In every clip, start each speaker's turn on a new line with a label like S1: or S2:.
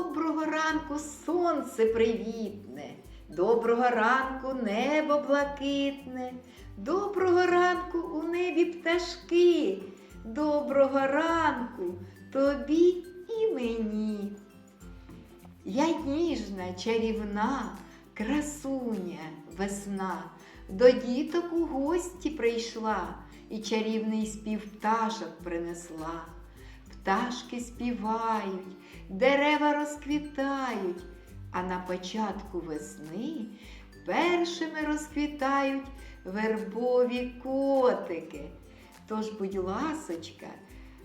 S1: Доброго ранку сонце привітне, доброго ранку небо блакитне, доброго ранку у небі пташки, доброго ранку тобі і мені. Я ніжна, чарівна, красуня, весна, до діток у гості прийшла і чарівний спів пташок принесла. Пташки співають, дерева розквітають, а на початку весни першими розквітають вербові котики. Тож, будь ласочка,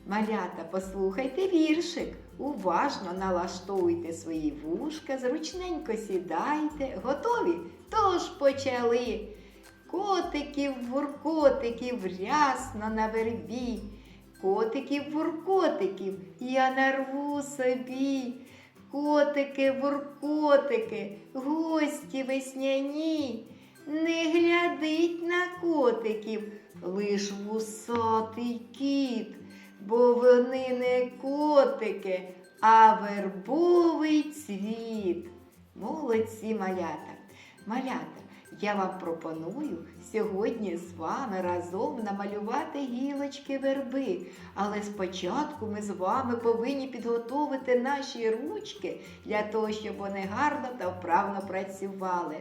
S1: малята, послухайте віршик, уважно налаштовуйте свої вушка, зручненько сідайте, готові? Тож почали. Котиків, вуркотиків рясно на вербі. Котиків, вуркотиків я нарву собі. Котики, вуркотики, гості весняні. Не глядить на котиків, лиш вусатий кіт, бо вони не котики, а вербовий цвіт. Молодці малята. Малята, я вам пропоную сьогодні з вами разом намалювати гілочки верби. Але спочатку ми з вами повинні підготовити наші ручки для того, щоб вони гарно та вправно працювали.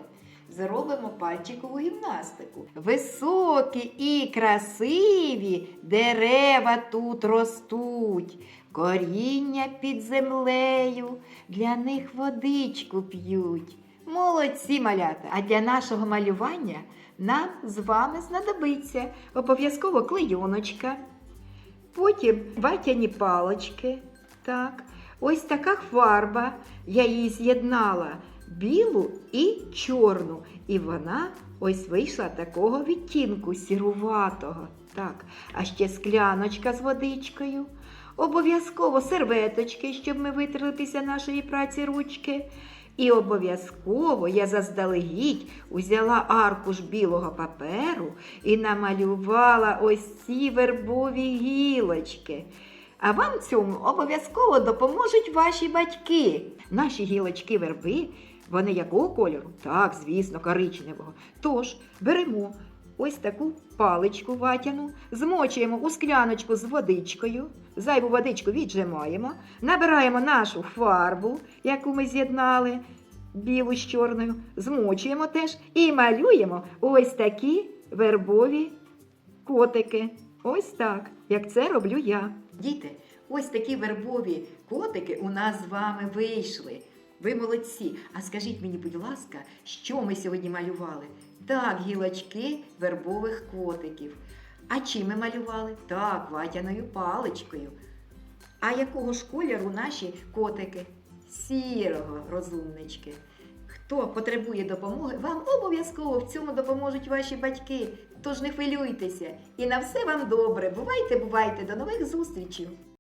S1: Зробимо пальчикову гімнастику. Високі і красиві дерева тут ростуть, коріння під землею, для них водичку п'ють. Молодці малята! А для нашого малювання нам з вами знадобиться обов'язково клейоночка, потім ватяні палочки. Так, ось така фарба. Я її з'єднала білу і чорну. І вона ось вийшла такого відтінку сіруватого. Так, а ще скляночка з водичкою. Обов'язково серветочки, щоб ми витерли після нашої праці ручки. І обов'язково я заздалегідь узяла аркуш білого паперу і намалювала ось ці вербові гілочки. А вам цьому обов'язково допоможуть ваші батьки. Наші гілочки верби, вони якого кольору? Так, звісно, коричневого. Тож беремо ось таку паличку ватяну, змочуємо у скляночку з водичкою, зайву водичку віджимаємо, набираємо нашу фарбу, яку ми з'єднали, білу з чорною, змочуємо теж і малюємо ось такі вербові котики. Ось так, як це роблю я. Діти, ось такі вербові котики у нас з вами вийшли. Ви молодці. А скажіть мені, будь ласка, що ми сьогодні малювали? Так, гілочки вербових котиків. А чим ми малювали? Так, ватяною паличкою. А якого ж кольору наші котики? Сірого, розумнички. Хто потребує допомоги, вам обов'язково в цьому допоможуть ваші батьки. Тож не хвилюйтеся. І на все вам добре. Бувайте, бувайте, до нових зустрічей!